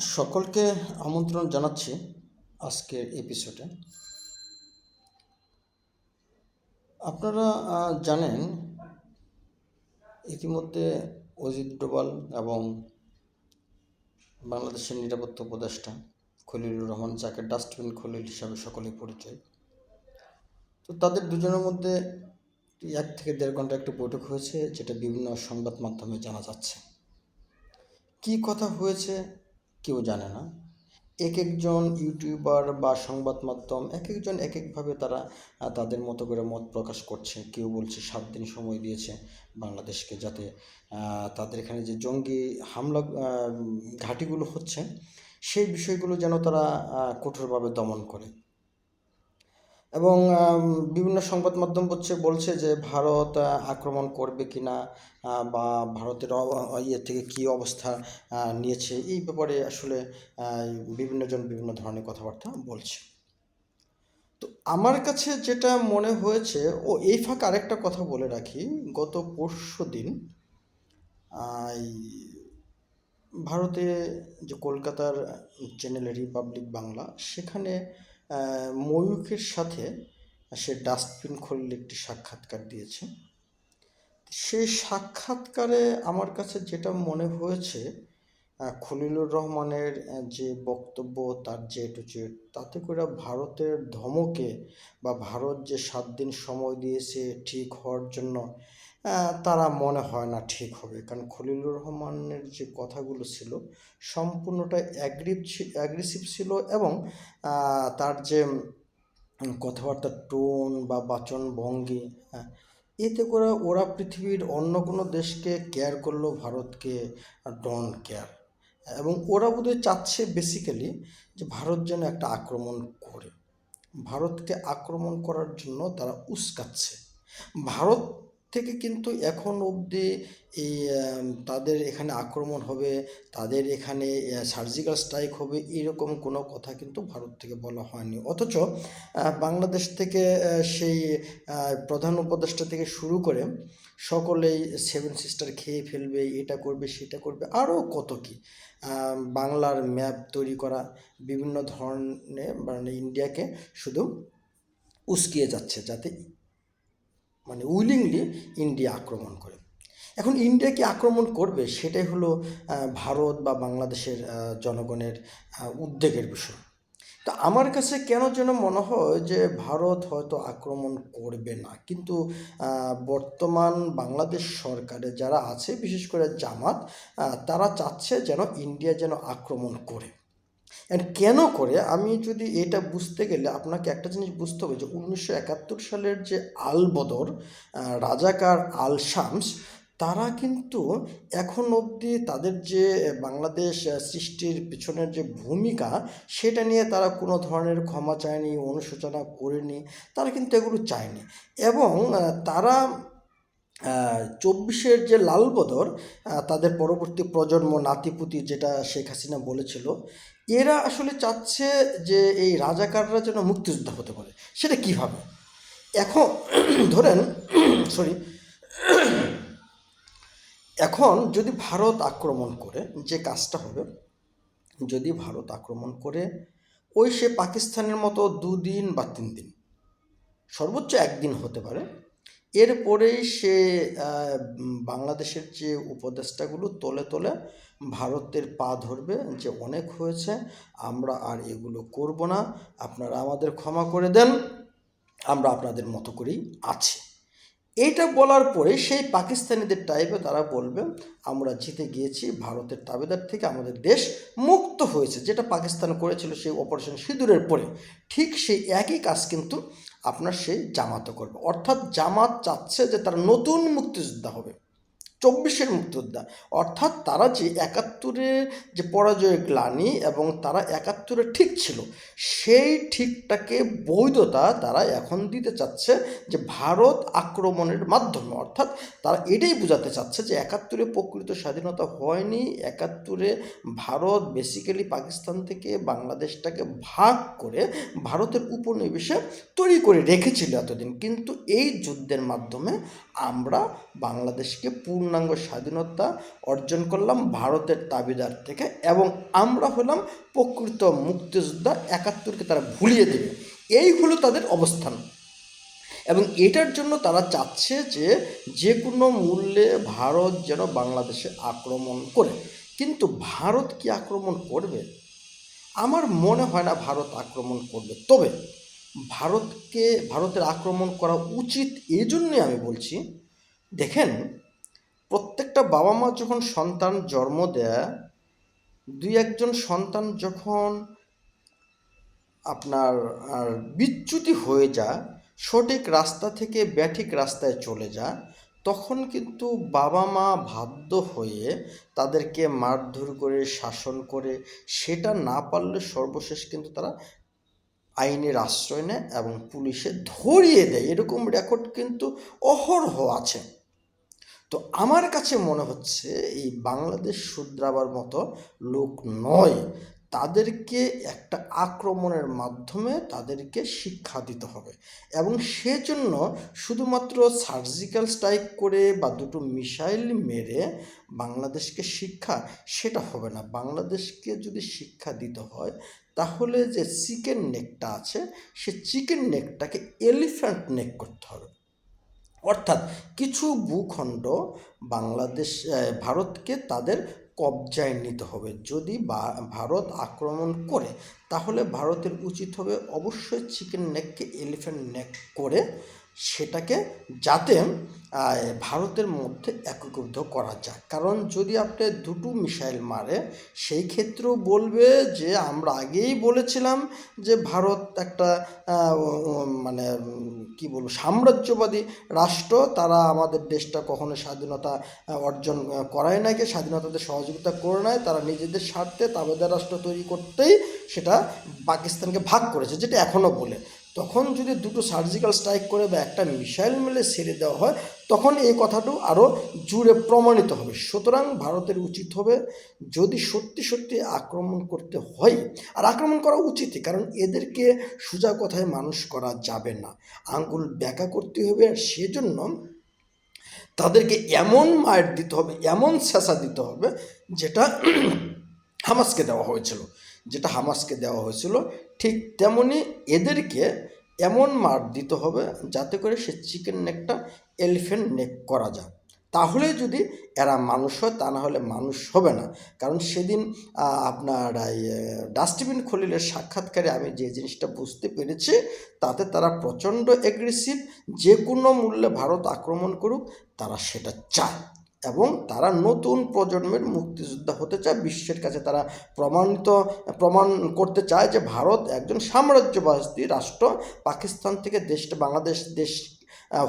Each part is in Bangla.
সকলকে আমন্ত্রণ জানাচ্ছি আজকের এপিসোডে আপনারা জানেন, ইতিমধ্যে অজিত ডোভাল এবং বাংলাদেশের নিরাপত্তা উপদেষ্টা খলিলুর রহমান যাকে ডাস্টবিন খলিল হিসাবে সকলেই পরিচয়। তো তাদের দুজনের মধ্যে এক থেকে দেড় ঘণ্টা একটা বৈঠক হয়েছে, যেটা বিভিন্ন সংবাদ মাধ্যমে জানা যাচ্ছে। কি কথা হয়েছে কেউ জানে না। এক একজন ইউটিউবার বা সংবাদ মাধ্যম এক একজন এক একভাবে তারা তাদের মতো করে মত প্রকাশ করছে। কেউ বলছে সাত দিন সময় দিয়েছে বাংলাদেশকে যাতে তাদের এখানে যে জঙ্গি হামলা ঘাঁটিগুলো হচ্ছে, সেই বিষয়গুলো যেন তারা কঠোরভাবে দমন করে। এবং বিভিন্ন সংবাদ মাধ্যম হচ্ছে বলছে যে ভারত আক্রমণ করবে কি না বা ভারতের ইয়ে থেকে কী অবস্থা নিয়েছে, এই ব্যাপারে আসলে বিভিন্নজন বিভিন্ন ধরনের কথাবার্তা বলছে। তো আমার কাছে যেটা মনে হয়েছে, ও এই ফাঁক আরেকটা কথা বলে রাখি, গত পরশু দিন ভারতে যে কলকাতার চ্যানেল রিপাবলিক বাংলা, সেখানে আহ, ময়ূখের সাথে সে ডাস্টবিন খুললে একটি সাক্ষাৎকার দিয়েছে। সেই সাক্ষাৎকারে আমার কাছে যেটা মনে হয়েছে খলিলুর রহমানের যে বক্তব্য তার যে টু জেড তাতে করে ভারতের ধমকে বা ভারত যে সাত দিন সময় দিয়েছে ঠিক হওয়ার জন্য তারা মনে হয় না ঠিক হবে। কারণ খলিলুর রহমানের যে কথাগুলো ছিল সম্পূর্ণটা অ্যাগ্রিভ অ্যাগ্রেসিভ ছিল এবং তার যে কথাবার্তার টোন বা বাচন ভঙ্গি হ্যাঁ, এতে করে ওরা পৃথিবীর অন্য কোনো দেশকে কেয়ার করল ভারতকে ডন কেয়ার এবং ওরা বোধহয় চাচ্ছে বেসিক্যালি যে ভারত যেন একটা আক্রমণ করে। ভারতকে আক্রমণ করার জন্য তারা উস্কাচ্ছে। ভারত থেকে কিন্তু এখন অবধি এই তাদের এখানে আক্রমণ হবে, তাদের এখানে সার্জিক্যাল স্ট্রাইক হবে, এরকম কোনো কথা কিন্তু ভারত থেকে বলা হয়নি। অথচ বাংলাদেশ থেকে সেই প্রধান উপদেষ্টা থেকে শুরু করে সকলেই সেভেন সিস্টার খেয়ে ফেলবে, এটা করবে, সেটা করবে, আরও কত কি। বাংলার ম্যাপ তৈরি করা, বিভিন্ন ধরনের মানে ইন্ডিয়াকে শুধু উস্কিয়ে যাচ্ছে, যাতে মানে উইলিংলি ইন্ডিয়া আক্রমণ করে। এখন ইন্ডিয়া কি আক্রমণ করবে সেটাই হলো ভারত বা বাংলাদেশের জনগণের উদ্বেগের বিষয়। তো আমার কাছে কেন যেন মনে হয় যে ভারত হয়তো আক্রমণ করবে না, কিন্তু বর্তমান বাংলাদেশ সরকারে যারা আছে, বিশেষ করে জামাত তারা চাচ্ছে যেন ইন্ডিয়া যেন আক্রমণ করে। And কেন করে? আমি যদি এটা বুঝতে গেলে আপনাকে একটা জিনিস বুঝতে হবে যে, উনিশশো একাত্তর সালের যে আল বদর রাজাকার আল শামস তারা কিন্তু এখন অবধি তাদের যে বাংলাদেশ সৃষ্টির পিছনের যে ভূমিকা, সেটা নিয়ে তারা কোনো ধরনের ক্ষমা চায়নি, অনুশোচনা করেনি, তারা কিন্তু এগুলো চায়নি। এবং তারা চব্বিশের যে লাল বদর তাদের পরবর্তী প্রজন্ম নাতিপুতি যেটা শেখ হাসিনা বলেছিল, এরা আসলে চাচ্ছে যে এই রাজাকাররা যেন মুক্তিযোদ্ধা হতে পারে। সেটা কীভাবে? এখন, ধরেন সরি এখন যদি ভারত আক্রমণ করে, যে কাজটা হবে, যদি ভারত আক্রমণ করে, ওই সে পাকিস্তানের মতো দুদিন বা তিন দিন সর্বোচ্চ একদিন হতে পারে এরপরেই সে বাংলাদেশের যে উপদেষ্টাগুলো তোলে তোলে ভারতের পা ধরবে যে অনেক হয়েছে, আমরা আর এগুলো করব না। আপনারা আমাদের ক্ষমা করে দেন, আমরা আপনাদের মতো করেই আছি। এইটা বলার পরে সেই পাকিস্তানিদের টাইপে তারা বলবে, আমরা জিতে গিয়েছি, ভারতের তাবেদার থেকে আমাদের দেশ মুক্ত হয়েছে। যেটা পাকিস্তান করেছিল সেই অপারেশন সিঁদুরের পরে। ঠিক সেই একই কাজ কিন্তু আপনার সেই জামাতও করবে। অর্থাৎ জামাত চাচ্ছে যে তারা নতুন মুক্তিযোদ্ধা হবে। চব্বিশের মুক্তিযোদ্ধা অর্থাৎ তারা যে একাত্তরে যে পরাজয়ের গ্লানি এবং তারা একাত্তরে ঠিক ছিল, সেই ঠিকটাকে বৈধতা তারা এখন দিতে চাচ্ছে যে ভারত আক্রমণের মাধ্যমে। অর্থাৎ তারা এটাই বোঝাতে চাচ্ছে যে একাত্তরে প্রকৃত স্বাধীনতা হয়নি, একাত্তরে ভারত বেসিক্যালি পাকিস্তান থেকে বাংলাদেশটাকে ভাগ করে ভারতের উপনিবেশে তৈরি করে রেখেছিল এতদিন। কিন্তু এই যুদ্ধের মাধ্যমে আমরা বাংলাদেশকে পূর্ণ পূর্ণাঙ্গ স্বাধীনতা অর্জন করলাম ভারতের দাবিদার থেকে এবং আমরা হলাম প্রকৃত মুক্তিযোদ্ধা একাত্তরকে তারা ভুলিয়ে দেবে। এই হলো তাদের অবস্থান। এবং এটার জন্য তারা চাচ্ছে যে যে কোনো মূল্যে ভারত যেন বাংলাদেশে আক্রমণ করে। কিন্তু ভারত কি আক্রমণ করবে? আমার মনে হয় না ভারত আক্রমণ করবে। তবে ভারতকে, ভারতের আক্রমণ করা উচিত এই জন্যই আমি বলছি, দেখেন প্রত্যেকটা বাবা মা যখন সন্তান জন্ম দেয়, দুই একজন সন্তান যখন আপনার, আর বিচ্যুতি হয়ে যায়, সঠিক রাস্তা থেকে ব্যাঠিক রাস্তায় চলে যায়, তখন কিন্তু বাবা মা বাধ্য হয়ে তাদেরকে মারধর করে, শাসন করে, সেটা না পারলে সর্বশেষ কিন্তু তারা আইনের আশ্রয় নেয় এবং পুলিশে ধরিয়ে দেয়। এরকম রেকর্ড কিন্তু অহরহ আছে। তো আমার কাছে মনে হচ্ছে এই বাংলাদেশ শুধরাবার মতো লোক নয়, তাদেরকে একটা আক্রমণের মাধ্যমে তাদেরকে শিক্ষা দিতে হবে। এবং সেজন্য শুধুমাত্র সার্জিক্যাল স্ট্রাইক করে বা দুটো মিসাইল মেরে বাংলাদেশকে শিক্ষা, সেটা হবে না। বাংলাদেশকে যদি শিক্ষা দিতে হয়, তাহলে যে চিকেন নেকটা আছে, সে চিকেন নেকটাকে এলিফ্যান্ট নেক করতে হবে। অর্থাৎ কিছু ভূখণ্ড বাংলাদেশ ভারতকে তাদের কবজায় নিতে হবে। যদি ভারত আক্রমণ করে, তাহলে ভারতের উচিত হবে অবশ্যই চিকেন নেককে এলিফ্যান্ট নেক করে সেটাকে যাতে ভারতের মধ্যে একীভূত করা যায়। কারণ যদি আপনি দুটো মিসাইল মারে, সেই ক্ষেত্রেও বলবে যে, আমরা আগেই বলেছিলাম যে, ভারত একটা মানে কি বলব, সাম্রাজ্যবাদী রাষ্ট্র। তারা আমাদের দেশটা কখনো স্বাধীনতা অর্জন করায় নাই স্বাধীনতাতে সহযোগিতা করে নাই। তারা নিজেদের স্বার্থে তাবেদার রাষ্ট্র তৈরি করতেই সেটা পাকিস্তানকে ভাগ করেছে, যেটা এখনও বলে। তখন যদি দুটো সার্জিক্যাল স্ট্রাইক করে বা একটা মিসাইল মেলে ছেড়ে দেওয়া হয়, তখন এই কথাটা আরও জুড়ে প্রমাণিত হবে। সুতরাং ভারতের উচিত হবে যদি সত্যি সত্যি আক্রমণ করতে হয়, আর আক্রমণ করা উচিতই, কারণ এদেরকে সোজা কথায় মানুষ করা যাবে না। আঙ্গুল ব্যাকা করতে হবে, আর সেজন্য তাদেরকে এমন মায়ের দিতে হবে, এমন ছেঁচা দিতে হবে, যেটা হামাসকে দেওয়া হয়েছিল, যেটা হামাসকে দেওয়া হয়েছিল ঠিক তেমনি এদেরকে এমন মার দিতে হবে যাতে করে সে চিকেন নেকটা এলিফেন্ট নেক করা যায়। তাহলে যদি এরা মানুষ হয়, তা না হলে মানুষ হবে না। কারণ সেদিন আপনার ডাস্টবিন খলিলের সাক্ষাৎকারে আমি যে জিনিসটা বুঝতে পেরেছি, তাতে তারা প্রচণ্ড এগ্রেসিভ যে কোনো মূল্যে ভারত আক্রমণ করুক, তারা সেটা চায়। এবং তারা নতুন প্রজন্মের মুক্তিযোদ্ধা হতে চায়। বিশ্বের কাছে তারা প্রমাণিত, প্রমাণ করতে চায় যে ভারত একজন সাম্রাজ্যবাদী রাষ্ট্র। পাকিস্তান থেকে দেশটা বাংলাদেশ দেশ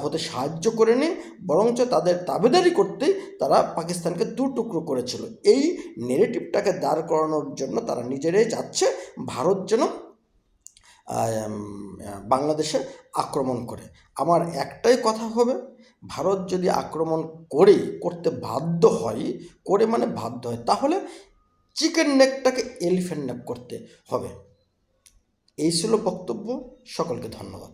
হতে সাহায্য করেনি, বরঞ্চ তাদের দাবিদারি করতেই তারা পাকিস্তানকে দু টুকরো করেছিল। এই নেগেটিভটাকে দাঁড় করানোর জন্য তারা নিজেরাই যাচ্ছে। ভারত যেন বাংলাদেশে আক্রমণ করে। আমার একটাই কথা হবে, ভারত যদি আক্রমণ করে, করতে বাধ্য হয়, করে মানে বাধ্য হয়, তাহলে চিকেন নেকটাকে এলিফেন্ট নেক করতে হবে। এই ছিল বক্তব্য, সকলকে ধন্যবাদ।